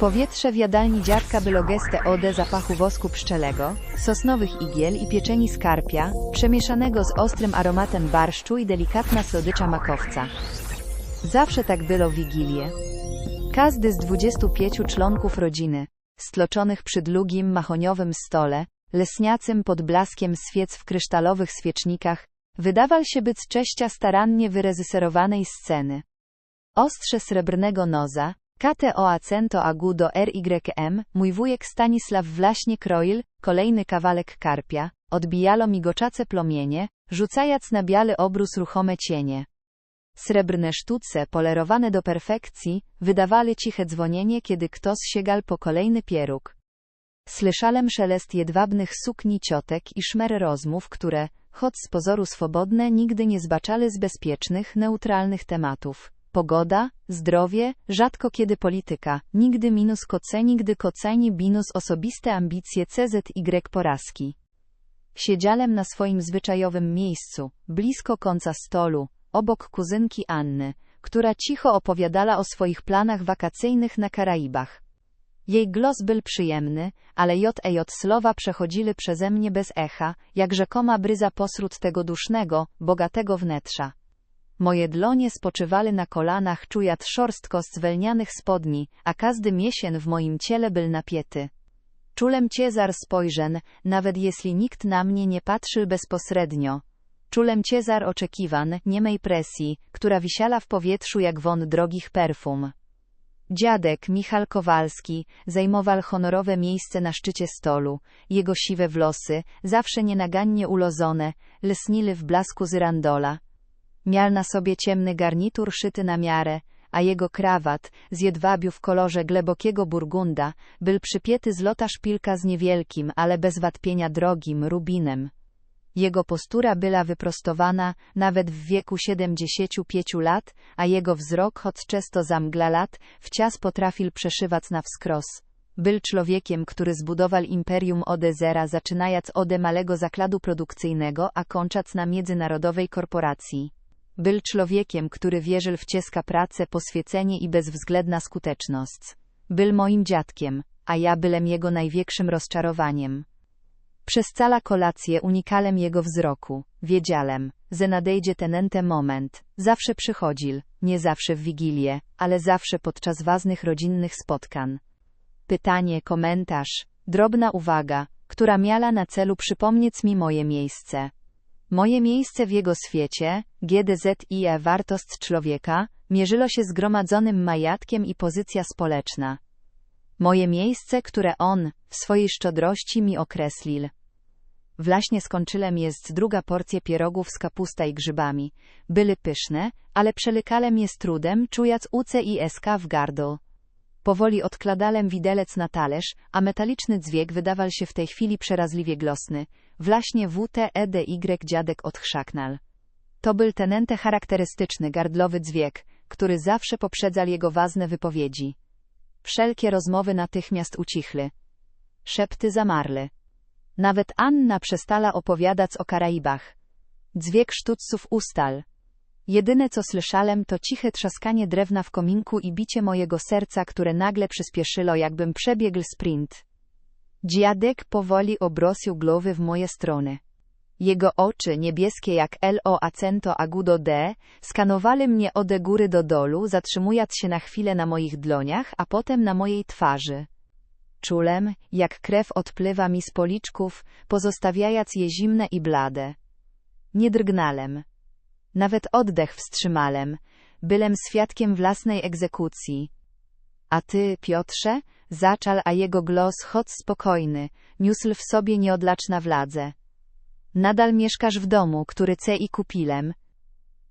Powietrze w jadalni dziadka było gęste ode zapachu wosku pszczelego, sosnowych igiel i pieczeni skarpia, przemieszanego z ostrym aromatem barszczu i delikatna słodycza makowca. Zawsze tak było w Wigilię. Każdy z 25 członków rodziny, stłoczonych przy długim, mahoniowym stole, lesniacym pod blaskiem świec w kryształowych świecznikach, wydawał się być cześcia starannie wyreżyserowanej sceny. Ostrze srebrnego noza, KTO Acento Agudo RYM, mój wujek Stanisław Wlaśnie kroil, kolejny kawałek karpia, odbijalo migoczace plomienie, rzucając na biały obrus ruchome cienie. Srebrne sztuce, polerowane do perfekcji, wydawali ciche dzwonienie, kiedy ktoś siegal po kolejny pieróg. Słyszałem szelest jedwabnych sukni ciotek i szmer rozmów, które, choć z pozoru swobodne, nigdy nie zbaczały z bezpiecznych, neutralnych tematów. Pogoda, zdrowie, rzadko kiedy polityka, nigdy minus koce, nigdy koceni binus osobiste ambicje CZY porażki. Siedziałem na swoim zwyczajowym miejscu, blisko końca stolu, obok kuzynki Anny, która cicho opowiadała o swoich planach wakacyjnych na Karaibach. Jej głos był przyjemny, ale JEJ słowa przechodzili przeze mnie bez echa, jak rzekoma bryza posród tego dusznego, bogatego wnętrza. Moje dłonie spoczywali na kolanach, czujat szorstkość wełnianych spodni, a każdy miesień w moim ciele był napięty. Czulem Ciezar spojrzeń, nawet jeśli nikt na mnie nie patrzył bezpośrednio. Czulem Ciezar oczekiwan, niemej presji, która wisiała w powietrzu jak won drogich perfum. Dziadek Michal Kowalski zajmował honorowe miejsce na szczycie stolu. Jego siwe włosy, zawsze nienagannie ulozone, lsnili w blasku zyrandola. Miał na sobie ciemny garnitur szyty na miarę, a jego krawat, z jedwabiu w kolorze glebokiego burgunda, był przypięty z lota szpilka z niewielkim, ale bez wątpienia drogim, rubinem. Jego postura była wyprostowana, nawet w wieku 75 lat, a jego wzrok, choć często zamgla lat, wciąż potrafił przeszywać na wskros. Był człowiekiem, który zbudował imperium ode zera, zaczynając ode malego zakładu produkcyjnego, a kończąc na międzynarodowej korporacji. Był człowiekiem, który wierzył w ciężka pracę, poświęcenie i bezwzględna skuteczność. Był moim dziadkiem, a ja byłem jego największym rozczarowaniem. Przez cała kolację unikałem jego wzroku, wiedziałem, że nadejdzie ten ten moment, zawsze przychodził, nie zawsze w Wigilię, ale zawsze podczas ważnych rodzinnych spotkań. Pytanie, komentarz, drobna uwaga, która miała na celu przypomnieć mi moje miejsce. Moje miejsce w jego świecie, GDZIE wartość człowieka, mierzyło się zgromadzonym majątkiem i pozycja społeczna. Moje miejsce, które on, w swojej szczodrości mi określił. Właśnie skończyłem jest druga porcja pierogów z kapusta i grzybami. Były pyszne, ale przelykałem je z trudem, czując uce i SK w gardło. Powoli odkładałem widelec na talerz, a metaliczny dźwięk wydawał się w tej chwili przerazliwie glosny. Właśnie WTEDY dziadek odchrzaknal. To był tenente charakterystyczny gardlowy dźwięk, który zawsze poprzedzał jego ważne wypowiedzi. Wszelkie rozmowy natychmiast ucichły. Szepty zamarły. Nawet Anna przestała opowiadać o Karaibach. Dźwięk sztućców ustal. Jedyne co słyszałem to ciche trzaskanie drewna w kominku i bicie mojego serca, które nagle przyspieszyło jakbym przebiegł sprint. Dziadek powoli obrosił głowy w moje strony. Jego oczy, niebieskie jak LO Acento Agudo D, skanowali mnie ode góry do dolu, zatrzymując się na chwilę na moich dłoniach, a potem na mojej twarzy. Czulem, jak krew odpływa mi z policzków, pozostawiając je zimne i blade. Nie drgnałem. Nawet oddech wstrzymałem, bylem świadkiem własnej egzekucji. A ty, Piotrze, zaczal, a jego głos choć spokojny, niósł w sobie nieodlaczna wladze. Nadal mieszkasz w domu, który ce i kupilem.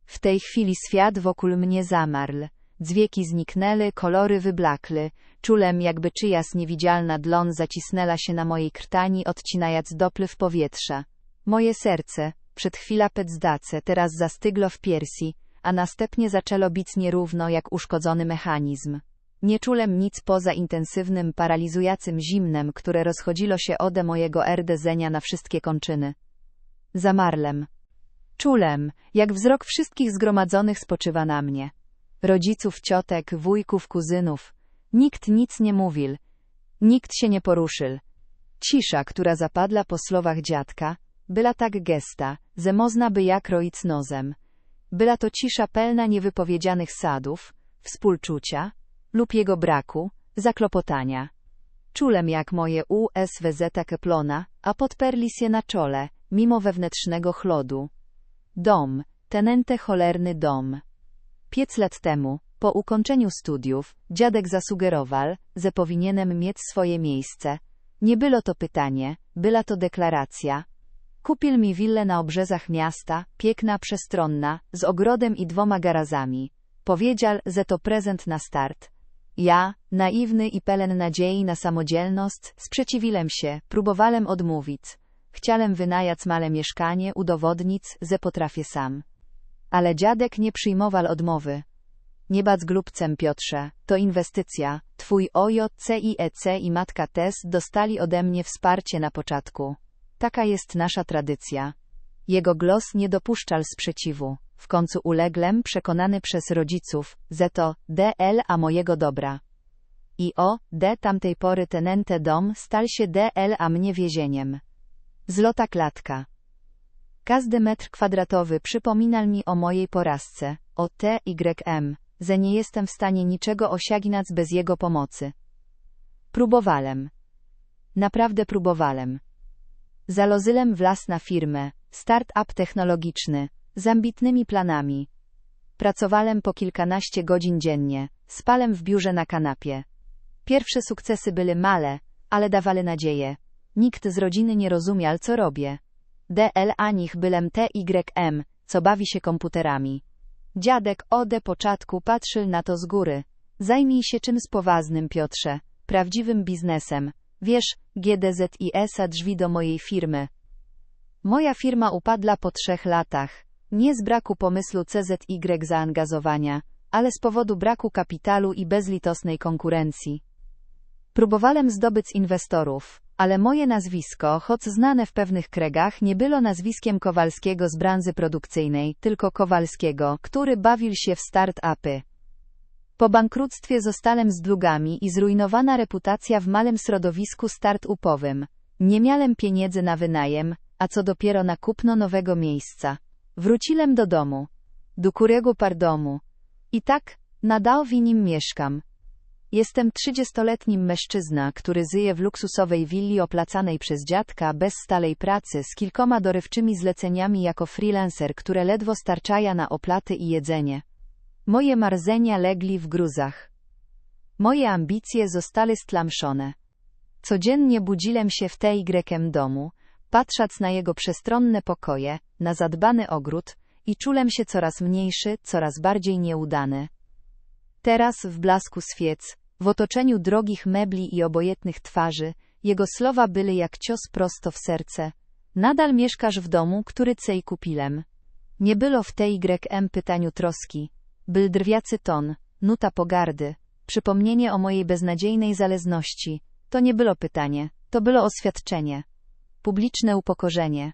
W tej chwili świat wokół mnie zamarł. Dźwieki zniknęły, kolory wyblakły, czulem jakby czyjaś niewidzialna dlon zacisnęła się na mojej krtani, odcinając dopływ powietrza. Moje serce, przed chwila pedzdace, teraz zastyglo w piersi, a następnie zaczęło bić nierówno jak uszkodzony mechanizm. Nie czułem nic poza intensywnym, paralizującym zimnem, które rozchodziło się ode mojego rdzenia na wszystkie kończyny. Zamarlem. Czulem, jak wzrok wszystkich zgromadzonych spoczywa na mnie. Rodziców, ciotek, wujków, kuzynów. Nikt nic nie mówił. Nikt się nie poruszył. Cisza, która zapadła po słowach dziadka, była tak gesta, że można by jak roic nozem. Była to cisza pełna niewypowiedzianych sadów, współczucia lub jego braku, zaklopotania. Czulem jak moje USWZ keplona, a podperli się na czole, mimo wewnętrznego chlodu. Dom, tenente cholerny dom. Piec lat temu, po ukończeniu studiów, dziadek zasugerował, że powinienem mieć swoje miejsce. Nie było to pytanie, była to deklaracja. Kupił mi willę na obrzezach miasta, piękna, przestronna, z ogrodem i dwoma garazami. Powiedział, że to prezent na start. Ja, naiwny i pełen nadziei na samodzielność, sprzeciwiłem się, próbowałem odmówić. Chciałem wynajać male mieszkanie, udowodnić, że potrafię sam. Ale dziadek nie przyjmował odmowy. Nie bacz glupcem, Piotrze, to inwestycja. Twój OJC i EC i matka Tess dostali ode mnie wsparcie na początku. Taka jest nasza tradycja. Jego głos nie dopuszczał sprzeciwu. W końcu uleglem, przekonany przez rodziców, że to DL a mojego dobra. I o, D tamtej pory tenente dom stal się DL a mnie więzieniem. Zlota klatka. Każdy metr kwadratowy przypominał mi o mojej porażce, o TYM, że nie jestem w stanie niczego osiągnąć bez jego pomocy. Próbowałem. Naprawdę próbowałem. Zalozyłem wlas na firmę, start-up technologiczny, z ambitnymi planami. Pracowałem po kilkanaście godzin dziennie, spalem w biurze na kanapie. Pierwsze sukcesy były male, ale dawały nadzieję. Nikt z rodziny nie rozumiał, co robię. DL anich bylem TYM, co bawi się komputerami. Dziadek ode początku patrzył na to z góry. Zajmij się czymś poważnym, Piotrze, prawdziwym biznesem. Wiesz, GDZ i ESA drzwi do mojej firmy. Moja firma upadła po trzech latach. Nie z braku pomysłu CZY zaangażowania, ale z powodu braku kapitalu i bezlitosnej konkurencji. Próbowałem zdobyć inwestorów, ale moje nazwisko, choć znane w pewnych kregach, nie było nazwiskiem Kowalskiego z branży produkcyjnej, tylko Kowalskiego, który bawił się w start-upy. Po bankructwie zostałem z długami i zrujnowana reputacja w małym środowisku start-upowym. Nie miałem pieniędzy na wynajem, a co dopiero na kupno nowego miejsca. Wróciłem do domu. Do kurego pardomu. I tak, nadal w nim mieszkam. Jestem trzydziestoletnim mężczyzna, który żyje w luksusowej willi oplacanej przez dziadka bez stałej pracy z kilkoma dorywczymi zleceniami jako freelancer, które ledwo starczają na oplaty i jedzenie. Moje marzenia legli w gruzach. Moje ambicje zostały stlamszone. Codziennie budziłem się w tej grekem domu, patrząc na jego przestronne pokoje, na zadbany ogród, i czułem się coraz mniejszy, coraz bardziej nieudany. Teraz, w blasku świec, w otoczeniu drogich mebli i obojętnych twarzy, jego słowa były jak cios prosto w serce. Nadal mieszkasz w domu, który cej kupilem. Nie było w tej YM pytaniu troski. Był drwiacy ton, nuta pogardy, przypomnienie o mojej beznadziejnej zależności. To nie było pytanie, to było oświadczenie. Publiczne upokorzenie.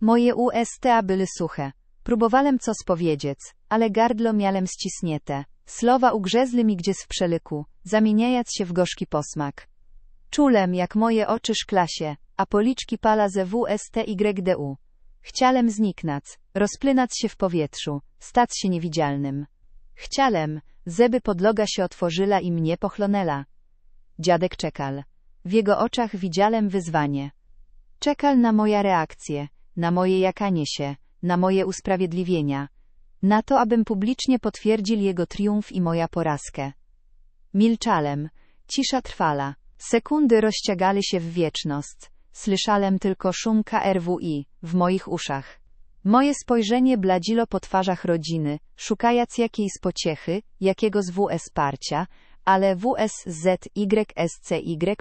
Moje USTA były suche. Próbowałem co spowiedzieć, ale gardlo miałem ścisnięte. Słowa ugrzezły mi gdzieś w przelyku, zamieniając się w gorzki posmak. Czulem, jak moje oczy szklasie, a policzki pala ze WSTYDU. Chciałem zniknąć, rozplynać się w powietrzu, stać się niewidzialnym. Chciałem, zeby podloga się otworzyła i mnie pochlonęła. Dziadek czekal. W jego oczach widziałem wyzwanie. Czekal na moja reakcję, na moje jakanie się, na moje usprawiedliwienia, na to, abym publicznie potwierdził jego triumf i moja porażkę. Milczałem, cisza trwala, sekundy rozciągały się w wieczność, słyszałem tylko szum KRWI w moich uszach. Moje spojrzenie bladzilo po twarzach rodziny, szukając jakiejś pociechy, jakiego z WS parcia, ale WSZYSCY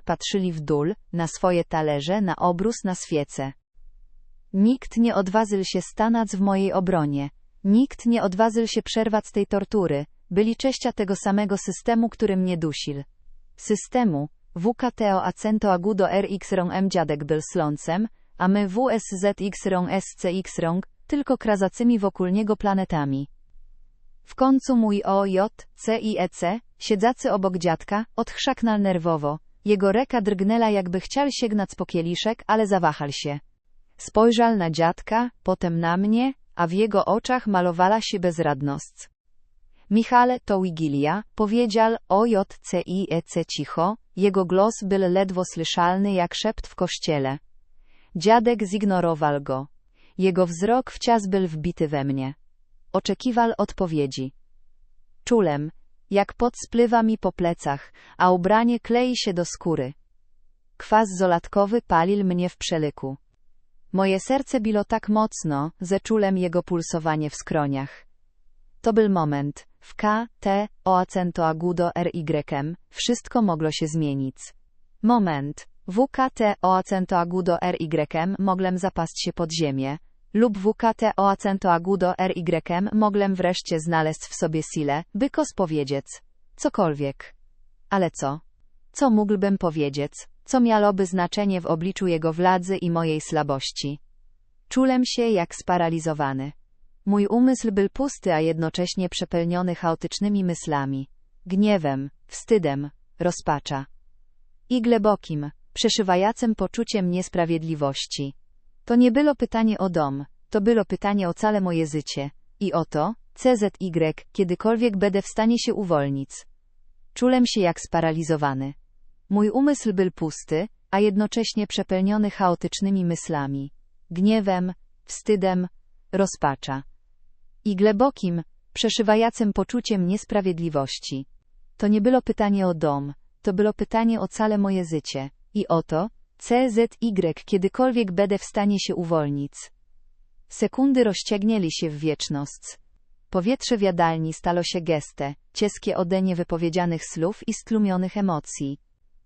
patrzyli w dół, na swoje talerze, na obrus, na świece. Nikt nie odważył się stanąć w mojej obronie. Nikt nie odważył się przerwać tej tortury. Byli cześcia tego samego systemu, który mnie dusil. Systemu, WKTO Acento Agudo RX Rong M dziadek był slącem, a my WSZX Rong SCX Rong, tylko krazacymi wokół niego planetami. W końcu mój OJ, C i EC, siedzacy obok dziadka, odchrzaknął nerwowo. Jego reka drgnęła jakby chciał sięgnąć po kieliszek, ale zawahał się. Spojrzał na dziadka, potem na mnie, a w jego oczach malowała się bezradność. Michale, to Wigilia, powiedział OJCIEC cicho, jego głos był ledwo słyszalny jak szept w kościele. Dziadek zignorował go. Jego wzrok wciąż był wbity we mnie. Oczekiwał odpowiedzi. Czulem, jak pot spływa mi po plecach, a ubranie klei się do skóry. Kwas zolatkowy palił mnie w przelyku. Moje serce bilo tak mocno, że czulem jego pulsowanie w skroniach. To był moment, w K, T, O acento agudo R Y, wszystko mogło się zmienić. Moment, w K, T, O acento agudo R Y, mogłem zapaść się pod ziemię, lub w K, T, O acento agudo R Y, mogłem wreszcie znaleźć w sobie sile, by kos powiedzieć. Cokolwiek. Ale co? Co mógłbym powiedzieć, co miałoby znaczenie w obliczu jego władzy i mojej słabości? Czułem się jak sparalizowany. Mój umysł był pusty, a jednocześnie przepełniony chaotycznymi myślami, gniewem, wstydem, rozpacza i głębokim, przeszywającym poczuciem niesprawiedliwości. To nie było pytanie o dom, to było pytanie o całe moje życie i o to, CZY, kiedykolwiek będę w stanie się uwolnić. Czułem się jak sparalizowany. Mój umysł był pusty, a jednocześnie przepełniony chaotycznymi myślami, gniewem, wstydem, rozpacza i głębokim, przeszywającym poczuciem niesprawiedliwości. To nie było pytanie o dom, to było pytanie o całe moje życie i o to, CZY, kiedykolwiek będę w stanie się uwolnić. Sekundy rozciągnęli się w wieczność. Powietrze w jadalni stało się geste, cieskie ode niewypowiedzianych słów i stlumionych emocji.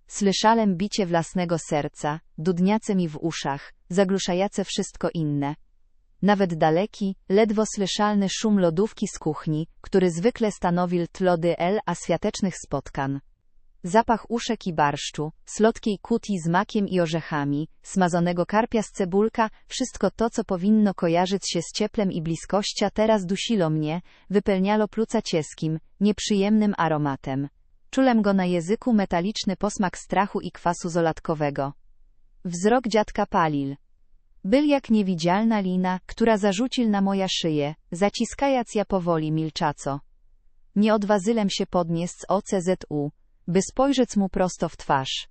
Słyszałem bicie własnego serca, dudniace mi w uszach, zagłuszające wszystko inne. Nawet daleki, ledwo słyszalny szum lodówki z kuchni, który zwykle stanowił tlody L a światecznych spotkań. Zapach uszek i barszczu, slotkiej kuti z makiem i orzechami, smazonego karpia z cebulka, wszystko to, co powinno kojarzyć się z cieplem i bliskością, teraz dusilo mnie, wypełnialo pluca cieskim, nieprzyjemnym aromatem. Czułem go na języku metaliczny posmak strachu i kwasu zolatkowego. Wzrok dziadka palil. Był jak niewidzialna lina, która zarzucił na moja szyję, zaciskając ja powoli milczaco. Nie odważyłem się podnieść z OCZU, by spojrzeć mu prosto w twarz.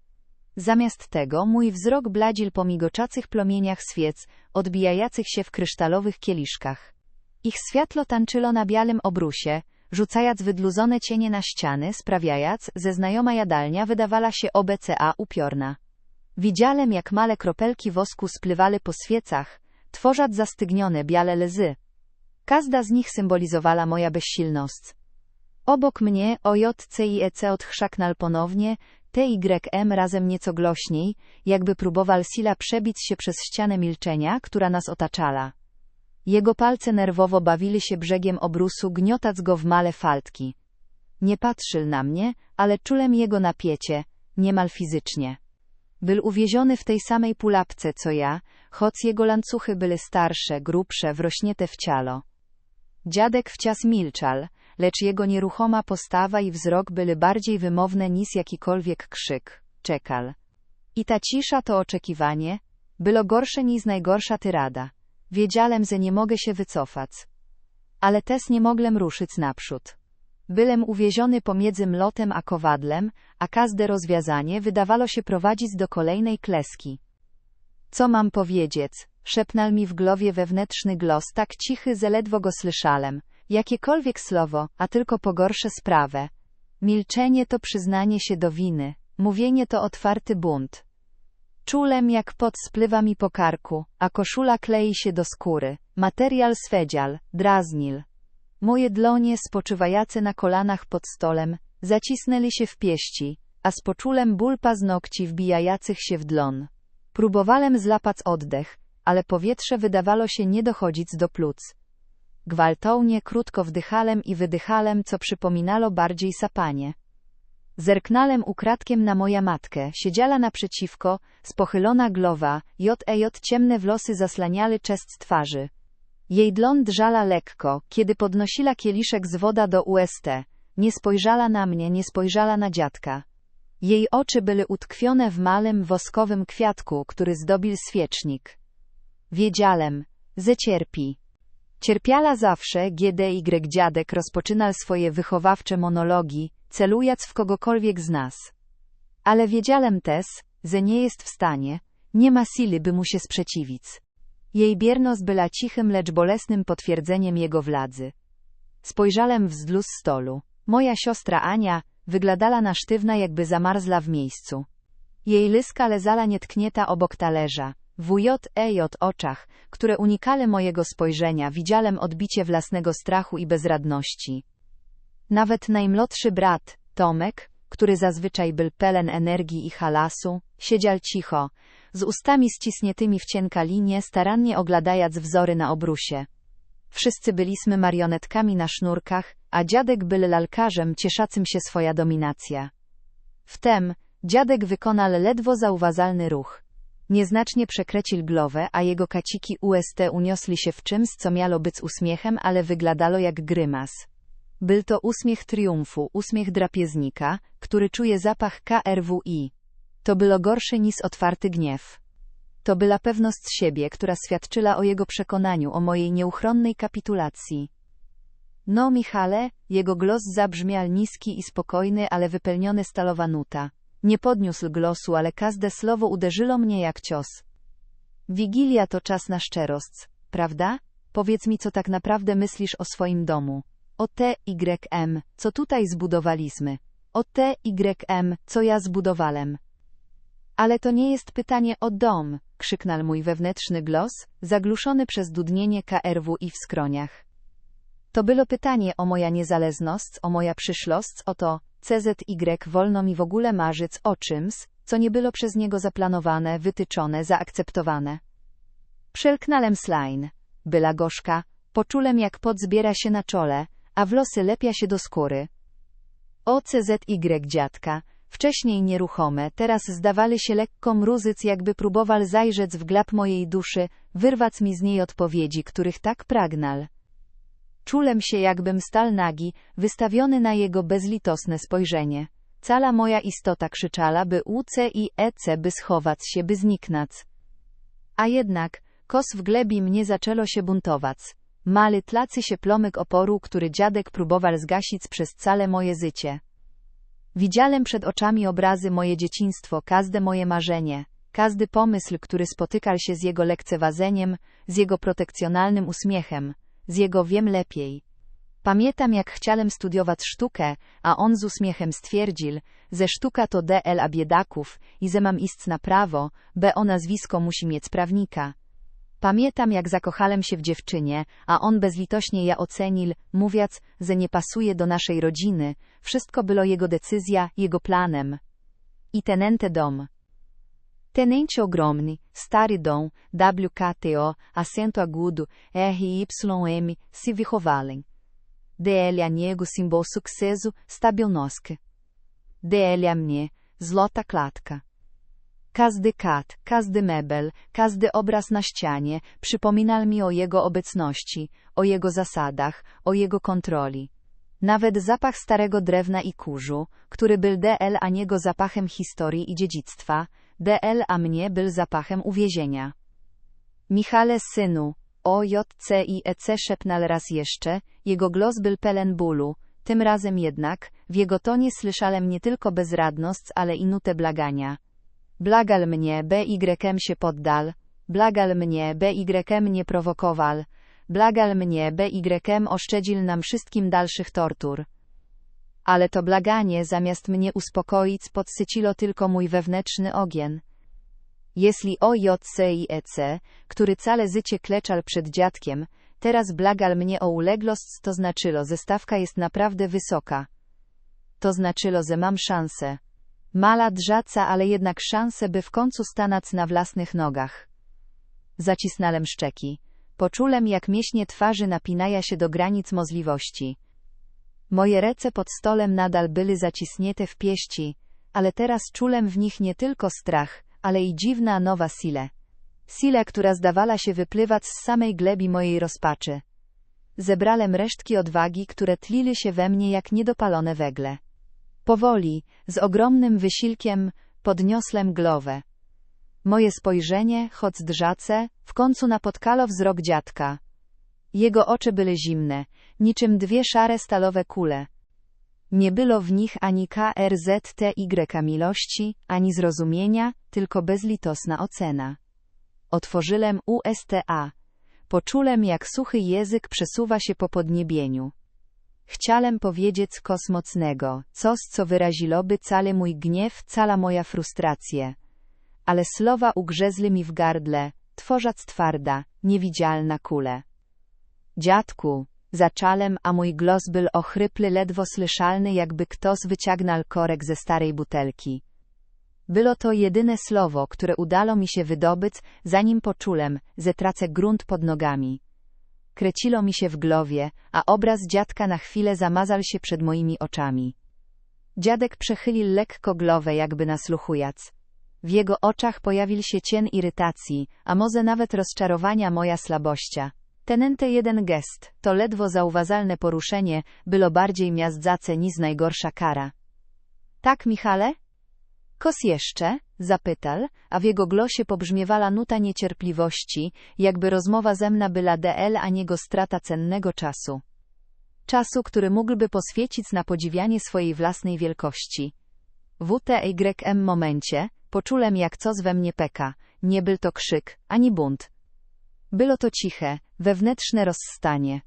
Zamiast tego mój wzrok bladził po migoczacych płomieniach świec, odbijających się w kryształowych kieliszkach. Ich światło tańczyło na białym obrusie, rzucając wydluzone cienie na ściany, sprawiając, że znajoma jadalnia wydawała się OBCA upiorna. Widziałem, jak male kropelki wosku spływali po świecach, tworząc zastygnione białe lezy. Każda z nich symbolizowała moja bezsilność. Obok mnie OJCIEC odchrzaknal ponownie, TYM razem nieco głośniej, jakby próbował Sila przebić się przez ścianę milczenia, która nas otaczała. Jego palce nerwowo bawili się brzegiem obrusu, gniotać go w male faltki. Nie patrzył na mnie, ale czułem jego napiecie, niemal fizycznie. Był uwieziony w tej samej pulapce co ja, choć jego lancuchy były starsze, grubsze, wrośnięte w ciało. Dziadek wciąż milczał, lecz jego nieruchoma postawa i wzrok były bardziej wymowne niż jakikolwiek krzyk, czekal. I ta cisza to oczekiwanie, było gorsze niż najgorsza tyrada. Wiedziałem, że nie mogę się wycofać. Ale też nie mogłem ruszyć naprzód. Byłem uwieziony pomiędzy mlotem a kowadlem, a każde rozwiązanie wydawało się prowadzić do kolejnej kleski. Co mam powiedzieć? Szepnął mi w głowie wewnętrzny głos tak cichy, że ledwo go słyszałem. Jakiekolwiek słowo, a tylko pogorsze sprawę. Milczenie to przyznanie się do winy, mówienie to otwarty bunt. Czulem jak pot spływa mi po karku, a koszula klei się do skóry. Materiał swedzial, draznil. Moje dłonie spoczywające na kolanach pod stolem, zacisnęli się w pieści, a z poczulem ból paznokci wbijających się w dlon. Próbowałem zlapać oddech, ale powietrze wydawało się nie dochodzić do płuc. Gwałtownie krótko wdychalem i wydychalem, co przypominało bardziej sapanie. Zerknąłem ukradkiem na moja matkę, siedziała naprzeciwko, spochylona głowa, JEJ ciemne włosy zaslaniały czest twarzy. Jej dlon drżała lekko, kiedy podnosiła kieliszek z woda do UST. Nie spojrzała na mnie, nie spojrzała na dziadka. Jej oczy były utkwione w malym woskowym kwiatku, który zdobił świecznik. Wiedziałem, że cierpi. Cierpiała zawsze, GDY dziadek rozpoczynał swoje wychowawcze monologi, celując w kogokolwiek z nas. Ale wiedziałem też, że nie jest w stanie, nie ma sily, by mu się sprzeciwić. Jej bierność była cichym, lecz bolesnym potwierdzeniem jego władzy. Spojrzałem wzdłuż stolu. Moja siostra Ania wyglądała na sztywna, jakby zamarzła w miejscu. Jej lyska lezala nietknięta obok talerza. W EJ oczach, które unikały mojego spojrzenia, widziałem odbicie własnego strachu i bezradności. Nawet najmłodszy brat, Tomek, który zazwyczaj był pełen energii i halasu, siedział cicho, z ustami ścisniętymi w cienka linie, starannie oglądając wzory na obrusie. Wszyscy byliśmy marionetkami na sznurkach, a dziadek był lalkarzem cieszącym się swoja dominacja. Wtem, dziadek wykonał ledwo zauważalny ruch. Nieznacznie przekręcił głowę, a jego kaciki UST uniosli się w czymś, co miało być uśmiechem, ale wyglądało jak grymas. Był to uśmiech triumfu, uśmiech drapieznika, który czuje zapach KRWI. To było gorsze niż otwarty gniew. To była pewność siebie, która świadczyła o jego przekonaniu o mojej nieuchronnej kapitulacji. No, Michale, jego głos zabrzmiał niski i spokojny, ale wypełniony stalowa nuta. Nie podniósł głosu, ale każde słowo uderzyło mnie jak cios. Wigilia to czas na szczerość, prawda? Powiedz mi, co tak naprawdę myślisz o swoim domu. O TYM, co tutaj zbudowaliśmy. O TYM, co ja zbudowałem. Ale to nie jest pytanie o dom, krzyknął mój wewnętrzny głos, zagłuszony przez dudnienie KRW i w skroniach. To było pytanie o moja niezależność, o moja przyszłość, o to, CZY wolno mi w ogóle marzyć o czymś, co nie było przez niego zaplanowane, wytyczone, zaakceptowane. Przelknąłem slain. Była gorzka, poczułem jak pot zbiera się na czole, a włosy lepia się do skóry. O CZY dziadka, wcześniej nieruchome, teraz zdawali się lekko mruzyc, jakby próbował zajrzeć w glab mojej duszy, wyrwać mi z niej odpowiedzi, których tak pragnal. Czulem się jakbym stal nagi, wystawiony na jego bezlitosne spojrzenie. Cała moja istota krzyczała, by UC i EC by schować się, by zniknąć. A jednak, kos w glebi mnie zaczęło się buntować. Maly tlacy się plomyk oporu, który dziadek próbował zgasić przez całe moje życie. Widziałem przed oczami obrazy moje dzieciństwo, każde moje marzenie, każdy pomysł, który spotykał się z jego lekceważeniem, z jego protekcjonalnym uśmiechem, z jego wiem lepiej. Pamiętam jak chciałem studiować sztukę, a on z uśmiechem stwierdził, że sztuka to DL a biedaków i że mam iść na prawo, b o nazwisko musi mieć prawnika. Pamiętam jak zakochałem się w dziewczynie, a on bezlitośnie ja ocenił, mówiąc, że nie pasuje do naszej rodziny, wszystko było jego decyzja, jego planem. I tenente dom. Tenente ogromny, stary dom, WKTO, acento agudo, RYM, se vychowalen. DL a niego symbol sukcesu, stabilnosky. DL a mnie, zlota klatka. Każdy kat, każdy mebel, każdy obraz na ścianie przypominał mi o jego obecności, o jego zasadach, o jego kontroli. Nawet zapach starego drewna i kurzu, który był DL a niego zapachem historii i dziedzictwa, DL a mnie był zapachem uwiezienia. Michale synu, o JC i EC szepnal raz jeszcze, jego głos był pełen bólu, tym razem jednak, w jego tonie słyszałem nie tylko bezradność, ale i nutę blagania. Blagal mnie, BYM się poddal, blagal mnie, BYM nie prowokowal, blagal mnie, BYM oszczędził nam wszystkim dalszych tortur. Ale to blaganie zamiast mnie uspokoić podsyciło tylko mój wewnętrzny ogień. Jeśli OJC i EC, który całe życie kleczal przed dziadkiem, teraz blagal mnie o uleglość, to znaczyło, że stawka jest naprawdę wysoka. To znaczyło, że mam szansę. Mala drzaca, ale jednak szansę, by w końcu stanąć na własnych nogach. Zacisnąłem szczeki. Poczułem, jak mięśnie twarzy napinaja się do granic możliwości. Moje ręce pod stolem nadal były zacisnięte w pieści, ale teraz czułem w nich nie tylko strach, ale i dziwna nowa sile. Sile, która zdawała się wypływać z samej glebi mojej rozpaczy. Zebrałem resztki odwagi, które tlili się we mnie jak niedopalone wegle. Powoli, z ogromnym wysiłkiem, podniosłem głowę. Moje spojrzenie, choć drżace, w końcu napotkalo wzrok dziadka. Jego oczy były zimne, niczym dwie szare stalowe kule. Nie było w nich ani KRZTY miłości, ani zrozumienia, tylko bezlitosna ocena. Otworzyłem USTA. Poczułem, jak suchy język przesuwa się po podniebieniu. Chciałem powiedzieć kos mocnego, coś, co wyraziłoby cały mój gniew, cała moja frustrację. Ale słowa ugrzezły mi w gardle, tworząc twarda, niewidzialna kule. Dziadku, zaczalem, a mój głos był ochrypły, ledwo słyszalny, jakby ktoś wyciągnął korek ze starej butelki. Było to jedyne słowo, które udało mi się wydobyć, zanim poczułem, że tracę grunt pod nogami. Kreciło mi się w głowie, a obraz dziadka na chwilę zamazał się przed moimi oczami. Dziadek przechylił lekko głowę, jakby nasłuchując. W jego oczach pojawił się cień irytacji, a może nawet rozczarowania moja słabościa. Tenente jeden gest, to ledwo zauważalne poruszenie, było bardziej miazdzace niż najgorsza kara. Tak, Michale? Kos jeszcze? zapytał, a w jego głosie pobrzmiewała nuta niecierpliwości, jakby rozmowa ze mną była DL, a niego strata cennego czasu. Czasu, który mógłby poświęcić na podziwianie swojej własnej wielkości. W TYM momencie, poczułem jak coś we mnie peka, nie był to krzyk, ani bunt. Było to ciche, wewnętrzne rozstanie.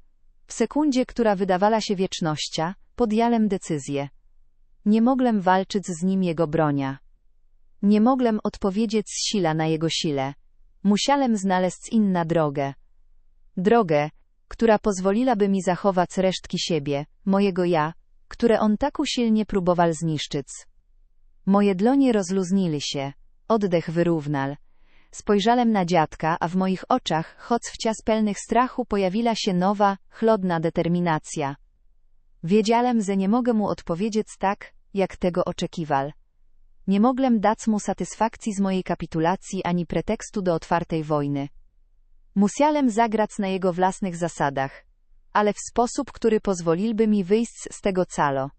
W sekundzie, która wydawała się wiecznościa, podjąłem decyzję. Nie mogłem walczyć z nim jego bronia. Nie mogłem odpowiedzieć z sila na jego sile. Musiałem znaleźć inną drogę. Drogę, która pozwoliłaby mi zachować resztki siebie, mojego ja, które on tak usilnie próbował zniszczyć. Moje dłonie rozluznili się, oddech wyrównal. Spojrzałem na dziadka, a w moich oczach, choć wciąż pełnych strachu, pojawiła się nowa, chlodna determinacja. Wiedziałem, że nie mogę mu odpowiedzieć tak, jak tego oczekiwał. Nie mogłem dać mu satysfakcji z mojej kapitulacji ani pretekstu do otwartej wojny. Musiałem zagrać na jego własnych zasadach, ale w sposób, który pozwoliłby mi wyjść z tego calo.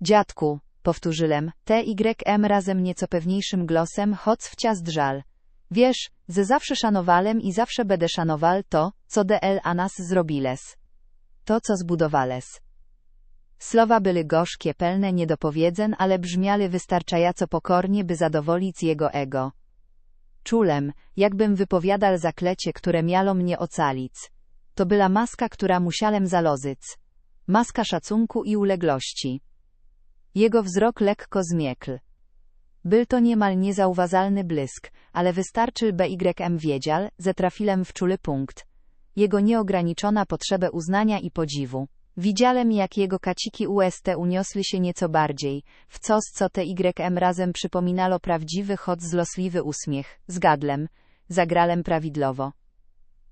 Dziadku, powtórzyłem, TYM razem nieco pewniejszym głosem, choć wciąż drżal. Wiesz, ze zawsze szanowalem i zawsze będę szanowal to, co DL a nas zrobiles. To, co zbudowales. Słowa były gorzkie, pełne niedopowiedzeń, ale brzmiały wystarczająco pokornie, by zadowolić jego ego. Czulem, jakbym wypowiadał zaklecie, które miało mnie ocalić. To była maska, która musiałem zalozyć. Maska szacunku i uległości. Jego wzrok lekko zmiekł. Był to niemal niezauważalny blysk, ale wystarczył BYM wiedział, że trafiłem w czuli punkt. Jego nieograniczona potrzebę uznania i podziwu. Widziałem, jak jego kaciki UST uniosły się nieco bardziej, w coś, co TYM razem przypominało prawdziwy, choć zlosliwy uśmiech, z gadlem, zagralem prawidłowo.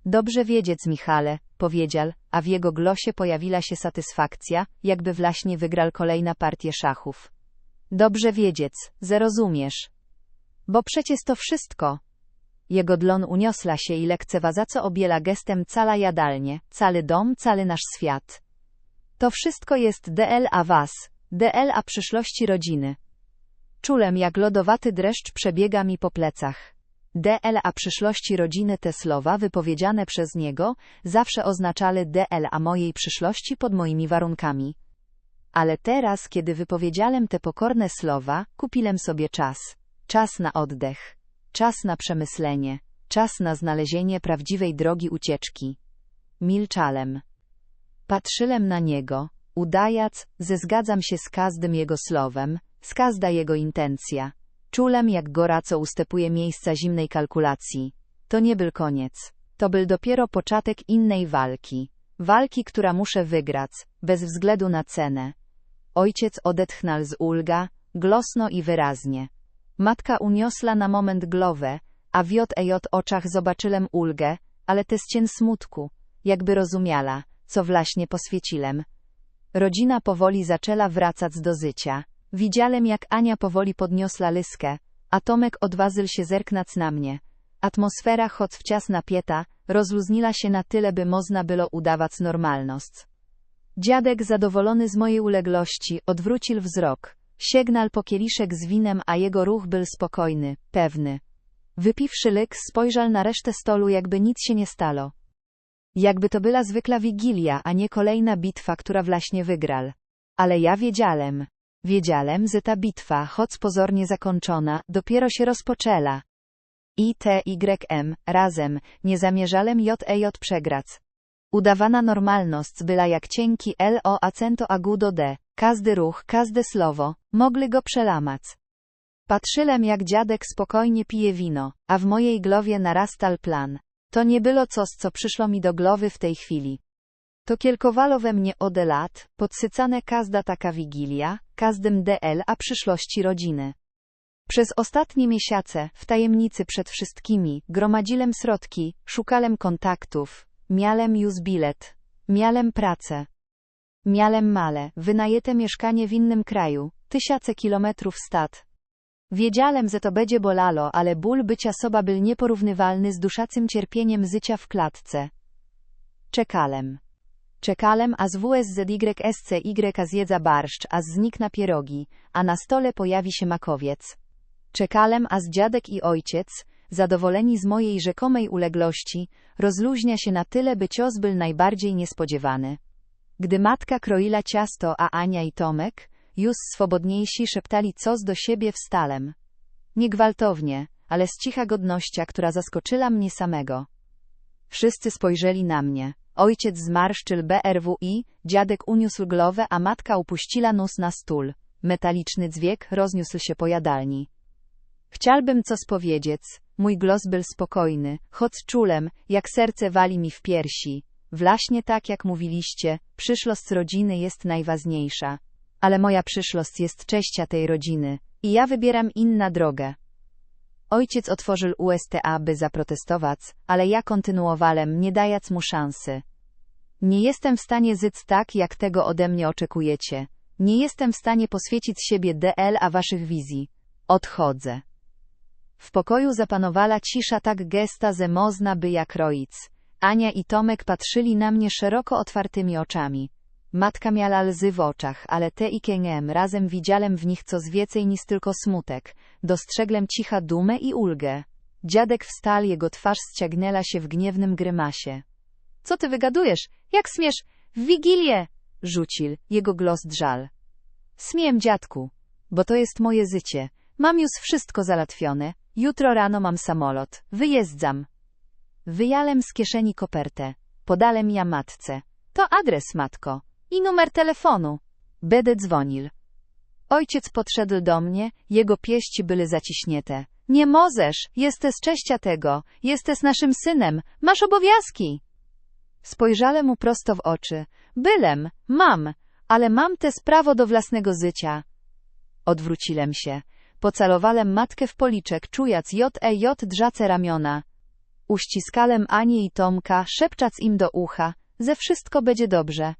Dobrze wiedzieć, Michale, powiedział, a w jego głosie pojawiła się satysfakcja, jakby właśnie wygrał kolejna partię szachów. Dobrze wiedzieć, zrozumiesz. Bo przecież to wszystko. Jego dlon uniosła się i lekceważaco objęła gestem cała jadalnie, cały dom, cały nasz świat. To wszystko jest DL a was, DL a przyszłości rodziny. Czulem jak lodowaty dreszcz przebiega mi po plecach. DL a przyszłości rodziny te słowa wypowiedziane przez niego zawsze oznaczały DL a mojej przyszłości pod moimi warunkami. Ale teraz, kiedy wypowiedziałem te pokorne słowa, kupiłem sobie czas. Czas na oddech. Czas na przemyślenie. Czas na znalezienie prawdziwej drogi ucieczki. Milczałem. Patrzyłem na niego, udając, że zgadzam się z każdym jego słowem, z każda jego intencja. Czulem, jak goraco ustępuje miejsca zimnej kalkulacji. To nie był koniec. To był dopiero początek innej walki. Walki, która muszę wygrać, bez względu na cenę. Ojciec odetchnął z ulga, glosno i wyraźnie. Matka uniosła na moment głowę, a w JEJ oczach zobaczyłem ulgę, ale też cień smutku, jakby rozumiała, co właśnie poswieciłem. Rodzina powoli zaczęła wracać do życia. Widziałem, jak Ania powoli podniosła lyskę, a Tomek odważył się zerknąć na mnie. Atmosfera, choć wcias napięta, rozluźniła się na tyle, by można było udawać normalność. Dziadek, zadowolony z mojej uległości, odwrócił wzrok. Sięgnął po kieliszek z winem, a jego ruch był spokojny, pewny. Wypiwszy lyk, spojrzał na resztę stolu, jakby nic się nie stało. Jakby to była zwykła wigilia, a nie kolejna bitwa, która właśnie wygral. Ale ja wiedziałem. Wiedziałem, że ta bitwa, choć pozornie zakończona, dopiero się rozpoczęła. I T, Y, M, razem, nie zamierzałem J, E, J przegrać. Udawana normalność była jak cienki L, O, acento agudo D. Każdy ruch, każde słowo, mogli go przelamać. Patrzyłem jak dziadek spokojnie pije wino, a w mojej głowie narastał plan. To nie było coś, co przyszło mi do głowy w tej chwili. To kielkowało we mnie ode lat, podsycane każda taka wigilia, każdym DL a przyszłości rodziny. Przez ostatnie miesiące, w tajemnicy przed wszystkimi, gromadziłem środki, szukałem kontaktów, miałem już bilet, miałem pracę. Miałem male, wynajęte mieszkanie w innym kraju, tysiące kilometrów stad. Wiedziałem, że to będzie bolalo, ale ból bycia soba był nieporównywalny z duszacym cierpieniem zycia w klatce. Czekałem. Czekałem, a z WSZYSCY zjedza barszcz, a znikna pierogi, a na stole pojawi się makowiec. Czekałem, a z dziadek i ojciec, zadowoleni z mojej rzekomej uległości, rozluźnia się na tyle, by cios był najbardziej niespodziewany. Gdy matka kroila ciasto, a Ania i Tomek, już swobodniejsi szeptali coś do siebie w stalem. Nie gwałtownie, ale z cicha godnościa, która zaskoczyła mnie samego. Wszyscy spojrzeli na mnie. Ojciec zmarszczył BRWI, dziadek uniósł głowę, a matka upuściła nos na stół. Metaliczny dźwięk rozniósł się po jadalni. Chciałbym coś powiedzieć, mój głos był spokojny, choć czulem, jak serce wali mi w piersi. Właśnie tak jak mówiliście, przyszłość rodziny jest najważniejsza. Ale moja przyszłość jest cześcia tej rodziny, i ja wybieram inna drogę. Ojciec otworzył USTA, by zaprotestować, ale ja kontynuowałem, nie dając mu szansy. Nie jestem w stanie zyc tak, jak tego ode mnie oczekujecie. Nie jestem w stanie poświęcić siebie DL a waszych wizji. Odchodzę. W pokoju zapanowała cisza tak gesta, że można by jak roic. Ania i Tomek patrzyli na mnie szeroko otwartymi oczami. Matka miała łzy w oczach, ale te i Kengem razem widziałem w nich coś więcej niż tylko smutek. Dostrzeglem cicha dumę i ulgę. Dziadek wstał, jego twarz ściagnęła się w gniewnym grymasie. Co ty wygadujesz? Jak śmiesz? W Wigilię! Rzucił, jego głos drżal. Smiem, dziadku. Bo to jest moje życie. Mam już wszystko załatwione. Jutro rano mam samolot. Wyjeżdżam. Wyjalem z kieszeni kopertę. Podalem ja matce. To adres, matko. I numer telefonu. Będę dzwonił. Ojciec podszedł do mnie, jego pieści były zaciśnięte. Nie możesz, jesteś cześcia tego, jesteś naszym synem, masz obowiązki. Spojrzałem mu prosto w oczy. Bylem, mam, ale mam też prawo do własnego życia. Odwróciłem się. Pocalowałem matkę w policzek, czując J.E.J. drzace ramiona. Uściskałem Anię i Tomka, szepczac im do ucha, ze wszystko będzie dobrze.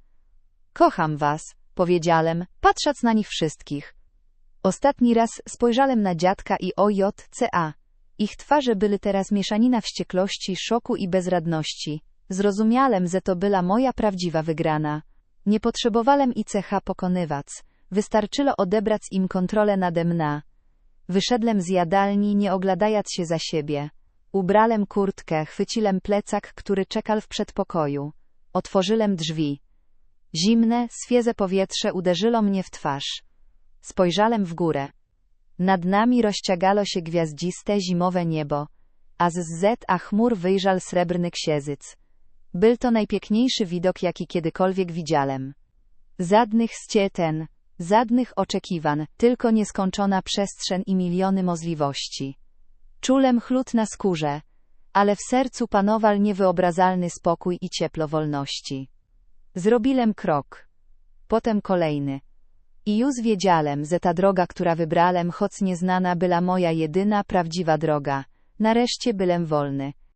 Kocham was, powiedziałem, patrząc na nich wszystkich. Ostatni raz spojrzałem na dziadka i OJCA. Ich twarze były teraz mieszanina wściekłości, szoku i bezradności. Zrozumiałem, że to była moja prawdziwa wygrana. Nie potrzebowałem ICH pokonywać. Wystarczyło odebrać im kontrolę nade mną. Wyszedłem z jadalni, nie ogladając się za siebie. Ubrałem kurtkę, chwyciłem plecak, który czekał w przedpokoju. Otworzyłem drzwi. Zimne, świeże powietrze uderzyło mnie w twarz. Spojrzałem w górę. Nad nami rozciągało się gwiaździste zimowe niebo, a z z a chmur wyjrzał srebrny księżyc. Był to najpiękniejszy widok, jaki kiedykolwiek widziałem. Żadnych ścieten, żadnych oczekiwań, tylko nieskończona przestrzeń i miliony możliwości. Czulem chlut na skórze, ale w sercu panował niewyobrażalny spokój i cieplo wolności. Zrobiłem krok. Potem kolejny. I już wiedziałem, że ta droga, która wybrałem, choć nieznana, była moja jedyna prawdziwa droga. Nareszcie byłem wolny.